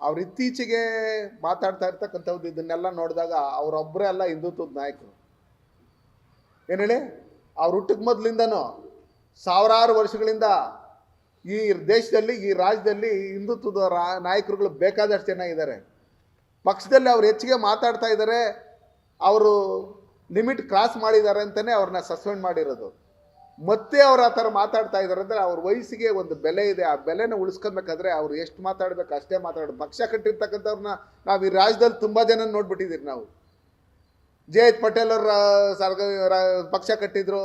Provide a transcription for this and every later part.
ಅವ್ರು ಇತ್ತೀಚೆಗೆ ಮಾತಾಡ್ತಾ ಇರ್ತಕ್ಕಂಥದ್ದು ಇದನ್ನೆಲ್ಲ ನೋಡಿದಾಗ ಅವರೊಬ್ಬರೇ ಅಲ್ಲ ಹಿಂದುತ್ವದ ನಾಯಕರು. ಏನು ಹೇಳಿ? ಅವ್ರ ಹುಟ್ಟಕ್ಕೆ ಮೊದಲಿಂದನೂ ಸಾವಿರಾರು ವರ್ಷಗಳಿಂದ ಈ ದೇಶದಲ್ಲಿ, ಈ ರಾಜ್ಯದಲ್ಲಿ ಹಿಂದುತ್ವದ ರಾ, ನಾಯಕರುಗಳು ಬೇಕಾದಷ್ಟು ಜನ ಇದ್ದಾರೆ ಪಕ್ಷದಲ್ಲಿ ಅವ್ರು ಹೆಚ್ಚಿಗೆ ಮಾತಾಡ್ತಾ ಇದ್ದಾರೆ ಅವರು ಲಿಮಿಟ್ ಕ್ರಾಸ್ ಮಾಡಿದ್ದಾರೆ ಅಂತಲೇ ಅವ್ರನ್ನ ಸಸ್ಪೆಂಡ್ ಮಾಡಿರೋದು. ಮತ್ತೆ ಅವ್ರು ಆ ಥರ ಮಾತಾಡ್ತಾ ಇದ್ದಾರೆ ಅಂದರೆ ಅವ್ರ ವಯಸ್ಸಿಗೆ ಒಂದು ಬೆಲೆ ಇದೆ. ಆ ಬೆಲೆನ ಉಳಿಸ್ಕೊಬೇಕಾದ್ರೆ ಅವ್ರು ಎಷ್ಟು ಮಾತಾಡ್ಬೇಕು ಅಷ್ಟೇ ಮಾತಾಡೋದು ಪಕ್ಷ ಕಟ್ಟಿರ್ತಕ್ಕಂಥವ್ರನ್ನ ನಾವು ಈ ರಾಜ್ಯದಲ್ಲಿ ತುಂಬ ಜನ ನೋಡ್ಬಿಟ್ಟಿದ್ದೀರಿ ನಾವು. ಜಯತ್ ಪಟೇಲ್ ಅವ್ರ ಸರ್ಗ ಪಕ್ಷ ಕಟ್ಟಿದ್ರು,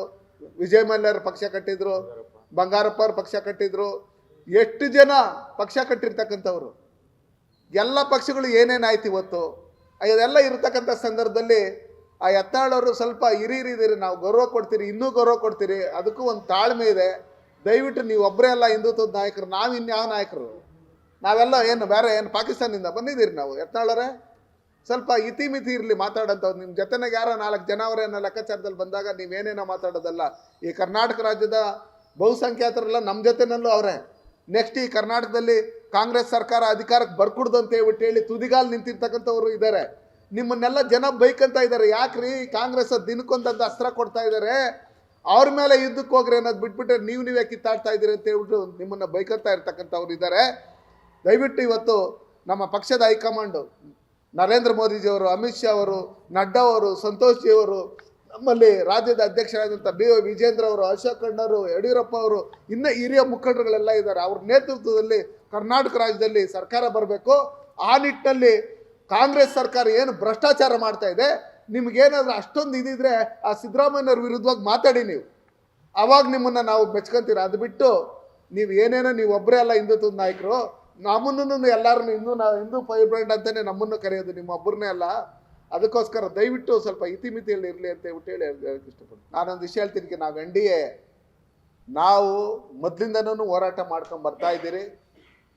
ವಿಜಯ್ ಮಲ್ಯರ್ ಪಕ್ಷ ಕಟ್ಟಿದ್ರು, ಬಂಗಾರಪ್ಪ ಅವ್ರ ಪಕ್ಷ ಕಟ್ಟಿದ್ರು. ಎಷ್ಟು ಜನ ಪಕ್ಷ ಕಟ್ಟಿರ್ತಕ್ಕಂಥವ್ರು? ಎಲ್ಲ ಪಕ್ಷಗಳು ಏನೇನಾಯ್ತು ಇವತ್ತು? ಇದೆಲ್ಲ ಇರತಕ್ಕಂಥ ಸಂದರ್ಭದಲ್ಲಿ ಆ ಎತ್ತಾಳವರು ಸ್ವಲ್ಪ ಹಿರಿಯರಿದ್ದೀರಿ ನಾವು ಗೌರವ ಕೊಡ್ತೀರಿ, ಇನ್ನೂ ಗೌರವ ಕೊಡ್ತೀರಿ, ಅದಕ್ಕೂ ಒಂದು ತಾಳ್ಮೆ ಇದೆ. ದಯವಿಟ್ಟು ನೀವು ಒಬ್ಬರೇ ಅಲ್ಲ ಹಿಂದುತ್ವದ ನಾಯಕರು, ನಾವು ಇನ್ಯಾವ ನಾಯಕರು? ನಾವೆಲ್ಲ ಏನು, ಬೇರೆ ಏನು, ಪಾಕಿಸ್ತಾನದಿಂದ ಬಂದಿದ್ದೀರಿ ನಾವು ಎತ್ತಾಳರೇ ಸ್ವಲ್ಪ ಇತಿಮಿತಿ ಇರಲಿ ಮಾತಾಡೋಂಥವ್ರು ನಿಮ್ಮ ಜೊತೆನಾಗ ಯಾರೋ ನಾಲ್ಕು ಜನ ಅವರೇ ಅನ್ನೋ ಲೆಕ್ಕಾಚಾರದಲ್ಲಿ ಬಂದಾಗ ನೀವೇನೇನೋ ಮಾತಾಡೋದಲ್ಲ. ಈ ಕರ್ನಾಟಕ ರಾಜ್ಯದ ಬಹುಸಂಖ್ಯಾತರೆಲ್ಲ ನಮ್ಮ ಜೊತೆನಲ್ಲೂ ಅವರೇ. ನೆಕ್ಸ್ಟ್ ಈ ಕರ್ನಾಟಕದಲ್ಲಿ ಕಾಂಗ್ರೆಸ್ ಸರ್ಕಾರ ಅಧಿಕಾರಕ್ಕೆ ಬರ್ಕೊಡ್ದು ಅಂತ ಹೇಳ್ಬಿಟ್ಟು ಹೇಳಿ ತುದಿಗಾಲು ನಿಂತಿರ್ತಕ್ಕಂಥವ್ರು ಇದ್ದಾರೆ ನಿಮ್ಮನ್ನೆಲ್ಲ ಜನ ಬೈಕಂತ ಇದ್ದಾರೆ. ಯಾಕ್ರಿ? ಕಾಂಗ್ರೆಸ್ ದಿನಕ್ಕೊಂದಂತ ಅಸ್ತ್ರ ಕೊಡ್ತಾ ಇದ್ದಾರೆ. ಅವ್ರ ಮೇಲೆ ಯುದ್ಧಕ್ಕೆ ಹೋಗ್ರಿ ಅನ್ನೋದು ಬಿಟ್ಬಿಟ್ರೆ ನೀವು ನೀವೇ ಕಿತ್ತಾಡ್ತಾ ಇದ್ದೀರಿ ಅಂತ ಹೇಳ್ಬಿಟ್ಟು ನಿಮ್ಮನ್ನು ಬೈಕಂತ ಇರ್ತಕ್ಕಂಥವ್ರು ಇದ್ದಾರೆ. ದಯವಿಟ್ಟು ಇವತ್ತು ನಮ್ಮ ಪಕ್ಷದ ಹೈಕಮಾಂಡು ನರೇಂದ್ರ ಮೋದಿಜಿಯವರು ಅಮಿತ್ ಶಾ ಅವರು, ನಡ್ಡಾ ಅವರು, ಸಂತೋಷ್ ಜಿ ಅವರು, ನಮ್ಮಲ್ಲಿ ರಾಜ್ಯದ ಅಧ್ಯಕ್ಷರಾದಂಥ ಬಿ ವೈ ವಿಜೇಂದ್ರ ಅವರು, ಅಶೋಕ್ ಖಂಡರು ಯಡಿಯೂರಪ್ಪ ಅವರು, ಇನ್ನೂ ಹಿರಿಯ ಮುಖಂಡರುಗಳೆಲ್ಲ ಇದ್ದಾರೆ. ಅವ್ರ ನೇತೃತ್ವದಲ್ಲಿ ಕರ್ನಾಟಕ ರಾಜ್ಯದಲ್ಲಿ ಸರ್ಕಾರ ಬರಬೇಕು. ಆ ನಿಟ್ಟಿನಲ್ಲಿ ಕಾಂಗ್ರೆಸ್ ಸರ್ಕಾರ ಏನು ಭ್ರಷ್ಟಾಚಾರ ಮಾಡ್ತಾ ಇದೆ? ನಿಮ್ಗೇನಾದ್ರೂ ಅಷ್ಟೊಂದು ಇದಿದ್ರೆ ಆ ಸಿದ್ದರಾಮಯ್ಯವ್ರ ವಿರುದ್ಧವಾಗಿ ಮಾತಾಡಿ ನೀವು. ಅವಾಗ ನಿಮ್ಮನ್ನು ನಾವು ಮೆಚ್ಕೊಂತೀರ ಅದು ಬಿಟ್ಟು ನೀವು ಏನೇನೋ ನೀವು ಒಬ್ಬರೇ ಅಲ್ಲ ಹಿಂದುತ್ವದ ನಾಯಕರು. ನಮ್ಮನ್ನು ಎಲ್ಲರನ್ನು ಇನ್ನೂ ನಾವು ಹಿಂದೂ ಫೈಬ್ರೆಂಟ್ ಅಂತಲೇ ನಮ್ಮನ್ನು ಕರೆಯೋದು, ನಿಮ್ಮ ಒಬ್ಬರನ್ನೇ ಅಲ್ಲ. ಅದಕ್ಕೋಸ್ಕರ ದಯವಿಟ್ಟು ಸ್ವಲ್ಪ ಇತಿಮಿತಿಯಲ್ಲಿ ಇರಲಿ ಅಂತ ಹೇಳ್ಬಿಟ್ಟು ಹೇಳಿ ಹೇಳಕ್ಕೆ ಇಷ್ಟಪಡ್ತೀನಿ. ನಾನೊಂದು ವಿಷಯ ಹೇಳ್ತೀನಿ ನಾವು ಎನ್ ಡಿ ಎ, ನಾವು ಮೊದಲಿಂದನೂ ಹೋರಾಟ ಮಾಡ್ಕೊಂಡು ಬರ್ತಾ ಇದ್ದೀರಿ.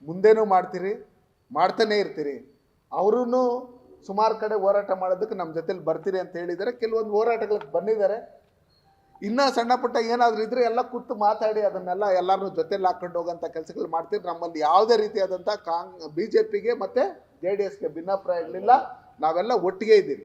ಮುಂದೇನೂ ಮಾಡ್ತೀರಿ? ಮಾಡ್ತಾನೇ ಇರ್ತೀರಿ. ಅವರೂ ಸುಮಾರು ಕಡೆ ಹೋರಾಟ ಮಾಡೋದಕ್ಕೆ ನಮ್ಮ ಜೊತೆಲಿ ಬರ್ತೀರಿ ಅಂತ ಹೇಳಿದ್ದಾರೆ. ಕೆಲವೊಂದು ಹೋರಾಟಗಳಿಗೆ ಬಂದಿದ್ದಾರೆ. ಇನ್ನೂ ಸಣ್ಣ ಪುಟ್ಟ ಏನಾದರೂ ಇದ್ರೆ ಎಲ್ಲ ಕೂತು ಮಾತಾಡಿ ಅದನ್ನೆಲ್ಲ ಎಲ್ಲರನ್ನೂ ಜೊತೆಲಿ ಹಾಕೊಂಡು ಹೋಗೋಂಥ ಕೆಲಸಗಳು ಮಾಡ್ತೀವಿ ನಮ್ಮಲ್ಲಿ ಯಾವುದೇ ರೀತಿಯಾದಂಥ ಕಾಂಗ್ ಬಿ ಜೆ ಪಿಗೆ ಮತ್ತು ಜೆ ಡಿ ಎಸ್ಗೆ ಭಿನ್ನಾಭಿಪ್ರಾಯ ಇರಲಿಲ್ಲ ನಾವೆಲ್ಲ ಒಟ್ಟಿಗೆ ಇದ್ದೀರಿ